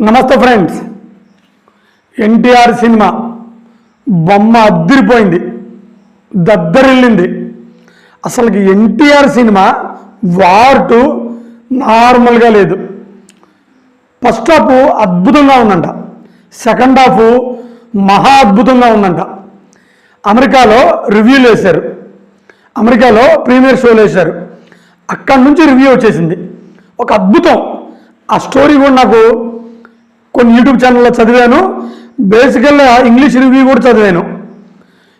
నమస్తే friends. NTR cinema బొమ్మ అద్దరిపోయింది దద్దరిల్లింది. అసలుకి ఎన్టీఆర్ సినిమా వార్ టు నార్మల్గా లేదు. ఫస్ట్ హాఫ్ అద్భుతంగా ఉందంట. సెకండ్ హాఫ్ మహా అద్భుతంగా ఉందంట. అమెరికాలో రివ్యూలు వేశారు అమెరికాలో ప్రీమియర్ షోలు వేశారు అక్కడి నుంచి రివ్యూ వచ్చేసింది. ఒక అద్భుతం. ఆ స్టోరీ కూడా నాకు కొన్ని యూట్యూబ్ ఛానల్లో చదివాను. బేసికల్గా ఇంగ్లీష్ రివ్యూ కూడా చదివాను.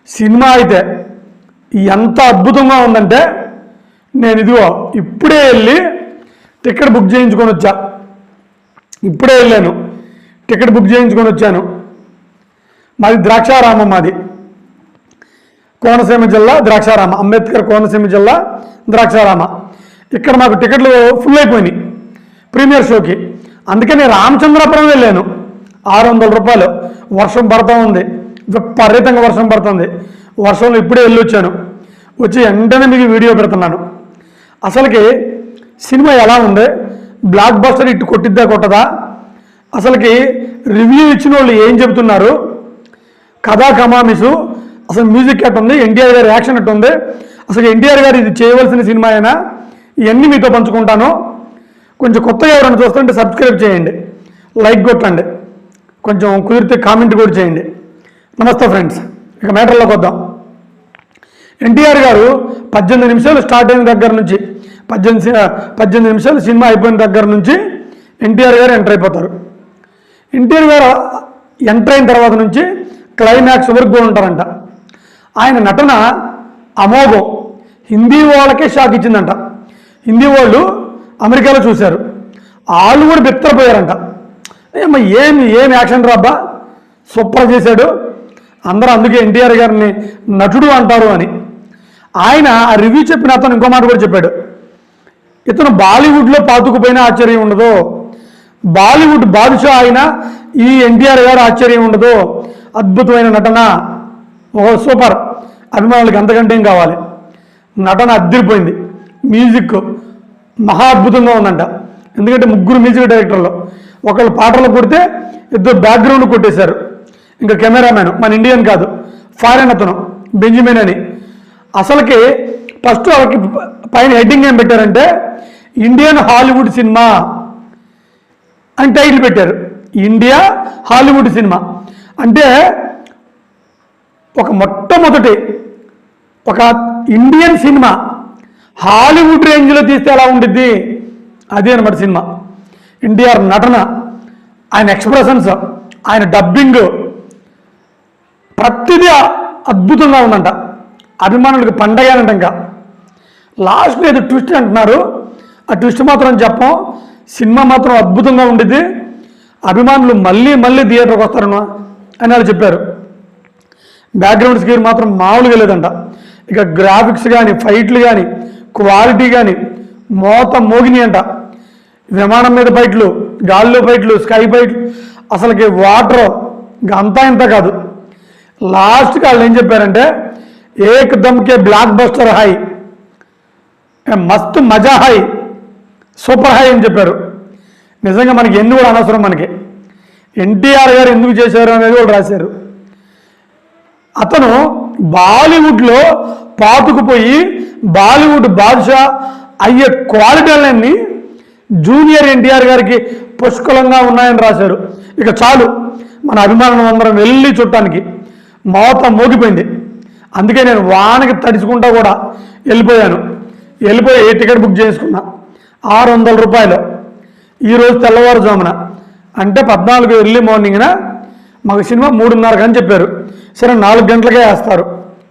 సినిమా అయితే ఎంత అద్భుతంగా ఉందంటే నేను ఇదిగో ఇప్పుడే వెళ్ళి టికెట్ బుక్ చేయించుకొని వచ్చా. ఇప్పుడే వెళ్ళాను. టికెట్ బుక్ చేయించుకొని వచ్చాను. మాది ద్రాక్షారామం మాది. కోనసీమ జిల్లా ద్రాక్షారామ. అంబేద్కర్ కోనసీమ జిల్లా ద్రాక్షారామ. ఇక్కడ మాకు టికెట్లు ఫుల్ అయిపోయినాయి. ప్రీమియర్ షోకి అందుకని నేను రామచంద్రపురం వెళ్ళాను. ఆరు వందల రూపాయలు. వర్షం పడుతూ ఉంది. విపరీతంగా వర్షం పడుతుంది. వర్షంలో ఇప్పుడే వెళ్ళి వచ్చాను వచ్చి వెంటనే మీకు వీడియో పెడుతున్నాను. అసలుకి సినిమా ఎలా ఉంది? బ్లాక్ బస్టర్ ఇటు కొట్టిద్దా కొట్టదా? అసలుకి రివ్యూ ఇచ్చిన వాళ్ళు ఏం చెబుతున్నారు? కథా కమామిసు. అసలు మ్యూజిక్ ఎట్ ఉంది? ఎన్టీఆర్ గారి యాక్షన్ ఎట్ ఉంది? అసలు ఎన్టీఆర్ గారు ఇది చేయవలసిన సినిమా అయినా? ఇవన్నీ మీతో పంచుకుంటాను. కొంచెం కొత్తగా ఎవరైనా చూస్తుంటే సబ్స్క్రైబ్ చేయండి. లైక్ కొట్టండి. కొంచెం కుదిరితే కామెంట్ కూడా చేయండి. నమస్తే ఫ్రెండ్స్ ఇక మ్యాటర్లోకి వద్దాం. ఎన్టీఆర్ గారు పద్దెనిమిది నిమిషాలు స్టార్ట్ అయిన దగ్గర నుంచి పద్దెనిమిది పద్దెనిమిది నిమిషాలు సినిమా అయిపోయిన దగ్గర నుంచి ఎన్టీఆర్ గారు ఎంటర్ అయిపోతారు. ఎన్టీఆర్ గారు ఎంటర్ అయిన తర్వాత నుంచి క్లైమాక్స్ వరకు కూడా ఉంటారంట. ఆయన నటన అమోఘం. హిందీ వాళ్ళకే షాక్ ఇచ్చిందంట. హిందీ వాళ్ళు అమెరికాలో చూశారు. వాళ్ళు కూడా బిత్తరపోయారంట. ఏమి ఏమి ఏం యాక్షన్ రాబ్బా సూపర్ చేశాడు. అందరూ అందుకే ఎన్టీఆర్ గారిని నటుడు అంటారు అని. ఆయన ఆ రివ్యూ చెప్పిన అతను ఇంకో మాట కూడా చెప్పాడు. ఇతను బాలీవుడ్లో పాతుకుపోయినా ఆశ్చర్యం ఉండదు. బాలీవుడ్ బాదుషా ఆయన ఈ ఎన్టీఆర్ గారు ఆశ్చర్యం ఉండదు. అద్భుతమైన నటన. ఓ సూపర్. అభిమానులకు అంతకంటే ఏం కావాలి? నటన అద్దరిపోయింది. మ్యూజిక్. మహా అద్భుతంగా ఉందంట. ఎందుకంటే ముగ్గురు మ్యూజిక్ డైరెక్టర్లు. ఒకళ్ళు పాటలు కొడితే ఇద్దరు బ్యాక్గ్రౌండ్ కొట్టేశారు. ఇంకా కెమెరామ్యాన్ మన ఇండియన్ కాదు ఫారెన్ అతను బెంజమిన్ అని. అసలుకి ఫస్ట్ వాళ్ళకి పైన హెడ్డింగ్ ఏం పెట్టారంటే ఇండియన్ హాలీవుడ్ సినిమా అని టైటిల్ పెట్టారు. India Hollywood cinema. అంటే ఒక మొట్టమొదటి ఒక ఇండియన్ సినిమా హాలీవుడ్ రేంజ్లో తీస్తే ఎలా ఉండిద్ది? అదే అనమాట సినిమా. ఎన్టీఆర్ నటన ఆయన ఎక్స్ప్రెషన్స్ ఆయన డబ్బింగ్ ప్రతిదీ అద్భుతంగా ఉందంట. అభిమానులకు పండగ అంట ఇంకా లాస్ట్లో ఏదో ట్విస్ట్ అంటున్నారు. ఆ ట్విస్ట్ మాత్రం చెప్పం. సినిమా మాత్రం అద్భుతంగా ఉండిద్ది. అభిమానులు మళ్ళీ మళ్ళీ థియేటర్కి వస్తారను అని వాళ్ళు చెప్పారు. బ్యాక్గ్రౌండ్ స్క్రీన్ మాత్రం మామూలుగా లేదంట. ఇక గ్రాఫిక్స్ కానీ ఫైట్లు కానీ క్వాలిటీ కానీ మోత మోగిని అంట. విమానం మీద బయటలు గాల్లో బయటలు స్కై ఫైట్లు అసలుకి వాటర్ అంతా ఇంత కాదు. లాస్ట్కి వాళ్ళు ఏం చెప్పారంటే ఏక్ దమ్కే బ్లాక్ బస్టర్ హై మస్తు మజా హై సూపర్ హై అని చెప్పారు. నిజంగా మనకి ఎన్ని కూడా అనవసరం మనకి. ఎన్టీఆర్ గారు ఎందుకు చేశారు అనేది కూడా రాశారు. అతను బాలీవుడ్లో పాతుకుపోయి బాలీవుడ్ బాద్షా అయ్యే క్వాలిటీలన్నీ జూనియర్ ఎన్టీఆర్ గారికి పుష్కలంగా ఉన్నాయని రాశారు. ఇక చాలు మన అభిమానులు అందరం వెళ్ళి చుట్టానికి మోత మోగిపోయింది. అందుకే నేను వానకి తడుచుకుంటా కూడా వెళ్ళిపోయాను. వెళ్ళిపోయి ఏ టికెట్ బుక్ చేసుకున్నా? ఆరు వందల రూపాయలు ఈరోజు తెల్లవారుజామున అంటే పద్నాలుగు ఎర్లీ మార్నింగ్న మాకు సినిమా మూడున్నరకు అని చెప్పారు. సరే నాలుగు గంటలకే వేస్తారు.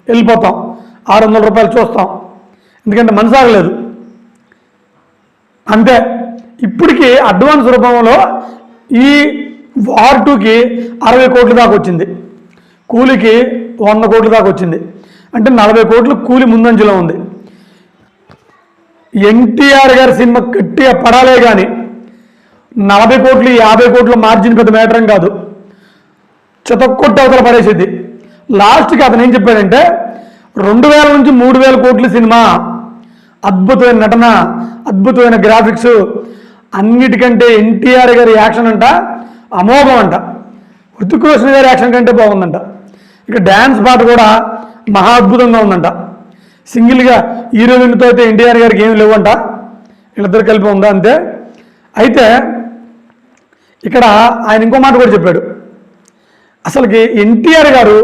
వెళ్ళిపోతాం. ఆరు వందల రూపాయలు చూస్తాం. ఎందుకంటే మనసాగలేదు అంతే. ఇప్పటికీ అడ్వాన్స్ రూపంలో ఈ వార్ టూకి అరవై కోట్ల దాకా వచ్చింది. కూలికి వంద కోట్ల దాకా వచ్చింది. అంటే నలభై కోట్లు కూలి ముందంజలో ఉంది. ఎన్టీఆర్ గారి సినిమా గట్టిగా పడాలే కానీ నలభై కోట్లు యాభై కోట్ల మార్జిన్ పెద్ద మేటరం కాదు. చితక్కొట్టి అవతల పడేసేది. లాస్ట్కి అతను ఏం చెప్పాడంటే రెండు వేల నుంచి మూడు వేల కోట్ల సినిమా. అద్భుతమైన నటన అద్భుతమైన గ్రాఫిక్స్ అన్నిటికంటే ఎన్టీఆర్ గారి యాక్షన్ అంట అమోఘం అంట. హృతిక్ రోషన్ గారి యాక్షన్ కంటే బాగుందంట. ఇక డ్యాన్స్ పాట కూడా మహా అద్భుతంగా ఉందంట. సింగిల్గా హీరోయిన్తో అయితే ఎన్టీఆర్ గారికి ఏమి లేవంట. వీళ్ళిద్దరు కలిపి ఉందా అంతే. అయితే ఇక్కడ ఆయన ఇంకో మాట కూడా చెప్పాడు. అసలుకి ఎన్టీఆర్ గారు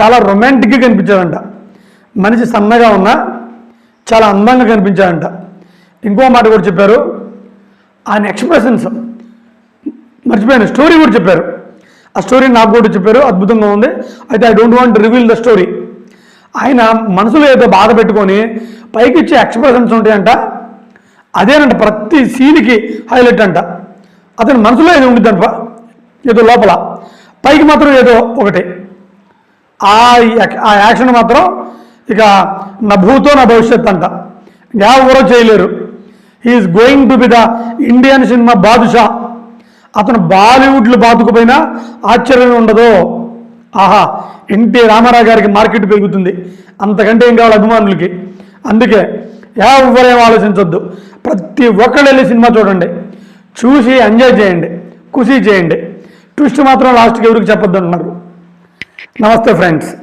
చాలా రొమాంటిక్గా కనిపించారంట. మనిషి సన్నగా ఉన్నా చాలా అందంగా కనిపించాడంట. ఇంకో మాట కూడా చెప్పారు. ఆయన ఎక్స్ప్రెషన్స్ మర్చిపోయాను స్టోరీ కూడా చెప్పారు. ఆ స్టోరీ నాకు కూడా చెప్పారు. అద్భుతంగా ఉంది. అయితే I don't want reveal the story ఆయన మనసులో ఏదో బాధ పెట్టుకొని పైకి ఇచ్చే ఎక్స్ప్రెషన్స్ ఉంటాయంట. అదేనంట ప్రతి సీన్కి హైలైట్ అంట. అతని మనసులో ఏదో ఉండిద్దంట ఏదో లోపల. పైకి మాత్రం ఏదో ఒకటి. ఆ ఆ యాక్షన్ మాత్రం ఇక నా భూతో నా భవిష్యత్ అంట. ఎవరో చేయలేరు. Is going to be the Indian cinema badusha. అతను బాలీవుడ్లో బాతుకుపోయినా ఆశ్చర్యం ఉండదు. ఆహా ఎన్టీ రామారావు గారికి మార్కెట్ పెరుగుతుంది. అంతకంటే ఏం కావాలి అభిమానులకి? అందుకే ఎవరేం ఆలోచించొద్దు. ప్రతి ఒక్కళ్ళు వెళ్ళి సినిమా చూడండి. చూసి ఎంజాయ్ చేయండి. ఖుషీ చేయండి. ట్విస్ట్ మాత్రం లాస్ట్కి ఎవరికి చెప్పొద్దు అంటున్నారు. నమస్తే ఫ్రెండ్స్.